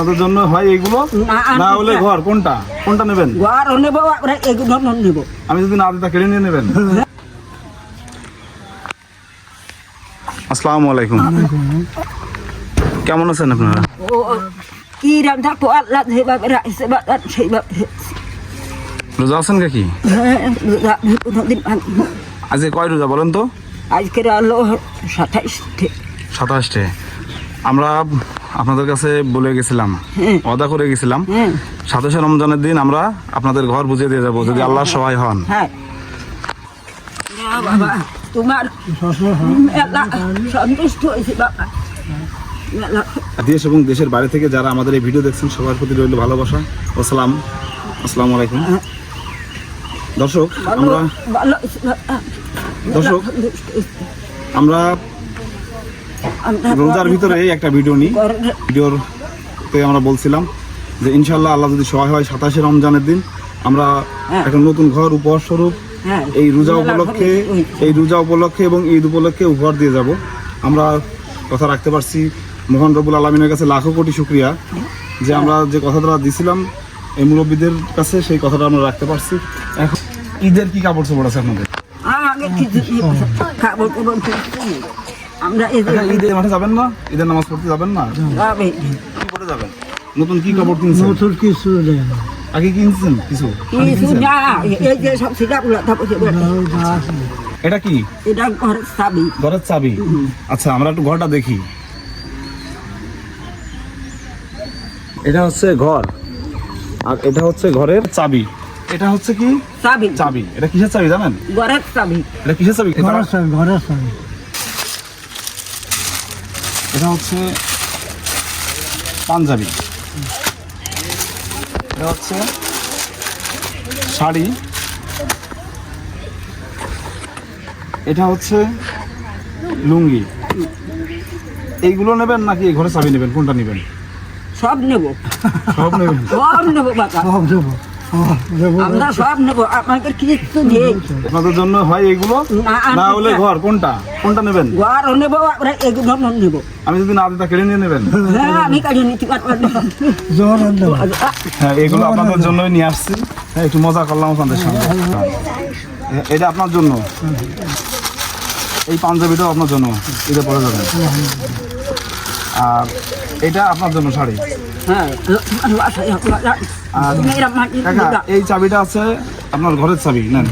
আপনাদের জন্য হয় এইগুলো না, হলে ঘর কোনটা? কোনটা নেবেন? ঘর নেব এগুলো নেব। আমি যদি না কেড়ে নিয়ে নেবেন? আসসালামু আলাইকুম। কেমন আছেন আপনারা? ও কি রাম থাকব আল্লাহ যেভাবে রাখছে বাবা সেইভাবে রোজা আছেন কাকি হ্যাঁ, আজকে কয় রোজা বলেন তো? আজকের আলো সাতাশটে আমরা আপনাদের কাছে বলে গেছিলাম হ্যাঁ। ওয়াদা করে গেছিলাম হ্যাঁ সাতাশে রমজানের দিন আমরা আপনাদের ঘর বুঝিয়ে দিয়ে যাব যদি আল্লাহ সহায় হন। হ্যাঁ। না বাবা তোমার সন্তুষ্ট হয়েছে বাবা। দেশ এবং দেশের বাইরে থেকে যারা আমাদের এই ভিডিও দেখছেন সবার প্রতি রইল ভালোবাসা। ও সালাম আসসালামু আলাইকুম। দর্শক আমরা। দর্শক আমরা রোজার ভিতরে একটা ভিডিও নিই। ভিডিওর তে আমরা বলছিলাম যে ইনশাল্লাহ আল্লাহ যদি সহায় হয় সাতাশে রমজানের দিন আমরা হ্যাঁ। একটা নতুন ঘর উপহার স্বরূপ হ্যাঁ। এই রোজা উপলক্ষে এই রোজা উপলক্ষে এবং ঈদ উপলক্ষে উপহার দিয়ে যাব। আমরা কথা রাখতে পারছি মোহন রবুল আলমিনের কাছে লাখো কোটি শুক্রিয়া যে আমরা যে কথাটা দিছিলাম এই মুরব্বীদের কাছে সেই কথাটা আমরা রাখতে পারছি। এখন ঈদের কি কাপড় চোপড় আছে আপনাদের? আমরা এই যে ঈদের মাঠে যাবেন না? ঈদের নামাজ পড়তে যাবেন না? কি পরে যাবেন? নতুন কি কাপড় কিনছেন? নতুন কিছু আগে কিনছেন কিছু? কিছু না এই যে সব সিটাগুলো থাকবে এটা কি? এটা ঘরের চাবি। ঘরের চাবি? আচ্ছা আমরা একটু ঘরটা দেখি। এটা হচ্ছে ঘর। আর এটা হচ্ছে ঘরের চাবি। এটা হচ্ছে কি? চাবি। চাবি। এটা কিসের চাবি জানেন? ঘরের চাবি। এটা কিসের চাবি? ঘরের সঙ্গে ঘরের সঙ্গে এটা হচ্ছে পাঞ্জাবি। এটা হচ্ছে শাড়ি। এটা হচ্ছে লুঙ্গি। এইগুলো নেবেন নাকি এই ঘরে চাবি নেবেন? কোনটা নেবেন? সব নেব। সব নেবেন? সব নেব সব দেবো আমরা সব নেব আমাদের কিছু নেই। আপনাদের জন্য হয় এইগুলো না, না হলে ঘর কোনটা? কোনটা নেবেন? ঘর নেব আমরা এগুলো নেব। আমি যদি না কেড়ে নিয়ে নেবেন? হ্যাঁ আমি কাজে নিতে পারব। না জোর দেবো হ্যাঁ এগুলো আপনাদের জন্যই নিয়ে আসছি। হ্যাঁ একটু মজা করলাম আপনাদের সঙ্গে। এটা আপনার জন্য। এই পাঞ্জাবিটাও আপনার জন্য। এটা পরে যাবেন। আর এটা আপনার জন্য শাড়ি। হ্যাঁ এই চাবিটা আছে আপনার ঘরের চাবি নেন।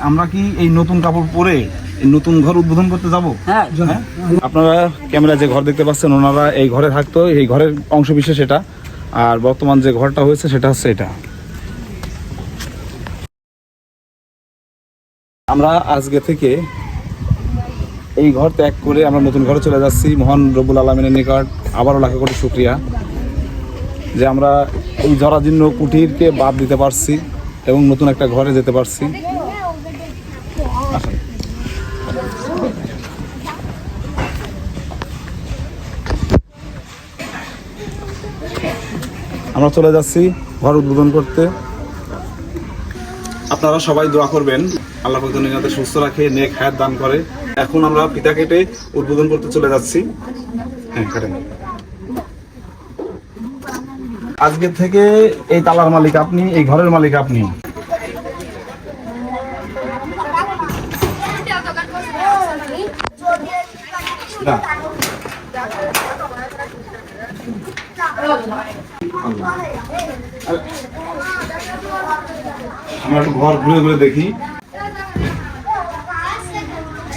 আমরা হ্যাঁ কি এই নতুন কাপড় পরে এই নতুন ঘর উদ্বোধন করতে যাব? হ্যাঁ। আপনারা ক্যামেরা যে ঘর দেখতে পাচ্ছেন ওনারা এই ঘরে থাকতো এই ঘরের অংশ বিশেষ এটা। আর বর্তমান যে ঘরটা হয়েছে সেটা হচ্ছে এটা। আমরা আজকে থেকে এই ঘর ত্যাগ করে আমরা নতুন ঘরে চলে যাচ্ছি। মহান রবুল আলমিনের নিকট আবারও লাখে কোটি শুক্রিয়া যে আমরা এই জরাজীর্ণ কুটিরকে বাদ দিতে পারছি এবং নতুন একটা ঘরে যেতে পারছি। আমরা চলে যাচ্ছি ঘর উদ্বোধন করতে। আপনারা সবাই দোয়া করবেন। আল্লাহ যাতে সুস্থ রাখে, নেক হায়াত দান করে। এখন আমরা পিতা কেটে উদ্বোধন করতে চলে যাচ্ছি। হ্যাঁ কাটেন। আজকে থেকে এই তালার মালিক আপনি, এই ঘরের মালিক আপনি। আমরা একটু ঘর ঘুরে ঘুরে দেখি।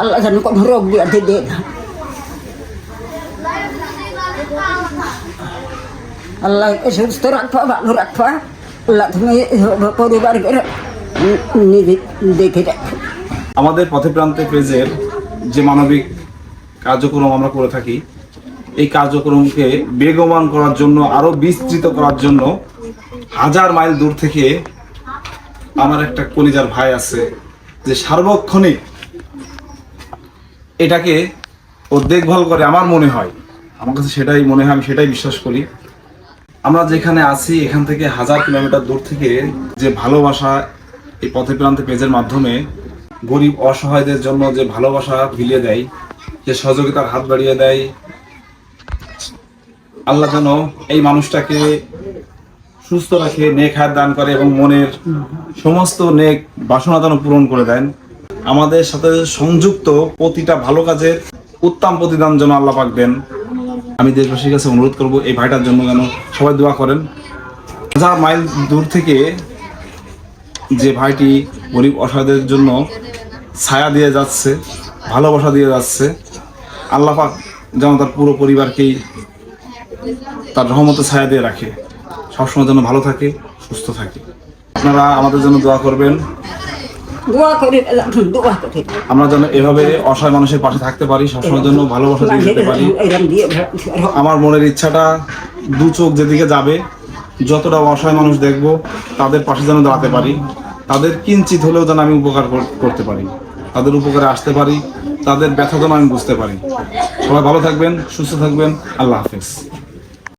আল্লাহ যেন কোনো রোগ ব্যাধি দিয়ে না আল্লাহ সুস্থ রাখবা ভালো রাখবা আল্লাহ তুমি আমাদের পথে প্রান্তে পেজের যে মানবিক কার্যক্রম আমরা করে থাকি, এই কার্যক্রমকে বেগমান করার জন্য, আরও বিস্তৃত করার জন্য হাজার মাইল দূর থেকে আমার একটা কলিজার ভাই আছে, যে সার্বক্ষণিক এটাকে ও দেখভাল করে আমার মনে হয়। আমার কাছে সেটাই মনে হয়, আমি সেটাই বিশ্বাস করি। আমরা যেখানে আছি, এখান থেকে হাজার কিলোমিটার দূর থেকে যে ভালোবাসা এই পথে প্রান্তে পেজের মাধ্যমে গরিব অসহায়দের জন্য যে ভালোবাসা বিলিয়ে দেয়, যে সহযোগিতার হাত বাড়িয়ে দেয়, আল্লাহ যেন এই মানুষটাকে সুস্থ রাখে, নেক হাত দান করে এবং মনের সমস্ত নেক বাসনা যেন পূরণ করে দেন। আমাদের সাথে সংযুক্ত প্রতিটা ভালো কাজের উত্তম প্রতিদান যেন আল্লাহ পাক দেন। আমি দেশবাসীর কাছে অনুরোধ করব এই ভাইটার জন্য যেন সবাই দোয়া করেন। হাজার মাইল দূর থেকে যে ভাইটি গরিব অসহায়দের জন্য ছায়া দিয়ে যাচ্ছে, ভালোবাসা দিয়ে যাচ্ছে, আল্লাহ পাক যেন তার পুরো পরিবারকেই তার রহমতে ছায়া দিয়ে রাখে। সবসময় যেন ভালো থাকে, সুস্থ থাকে। আপনারা আমাদের জন্য দোয়া করবেন। দোয়া করে দোয়া করে। আমরা যেন এভাবে অসহায় মানুষের পাশে থাকতে পারি সবসময়ের জন্য ভালোবাসা দিয়ে যেতে পারি। আমার মনের ইচ্ছাটা দু চোখ যেদিকে যাবে যতটা অসহায় মানুষ দেখব তাদের পাশে যেন দাঁড়াতে পারি। তাদের কিঞ্চিত হলেও যেন আমি উপকার করতে পারি। তাদের উপকারে আসতে পারি তাদের ব্যথা যেন আমি বুঝতে পারি। সবাই ভালো থাকবেন সুস্থ থাকবেন আল্লাহ হাফেজ।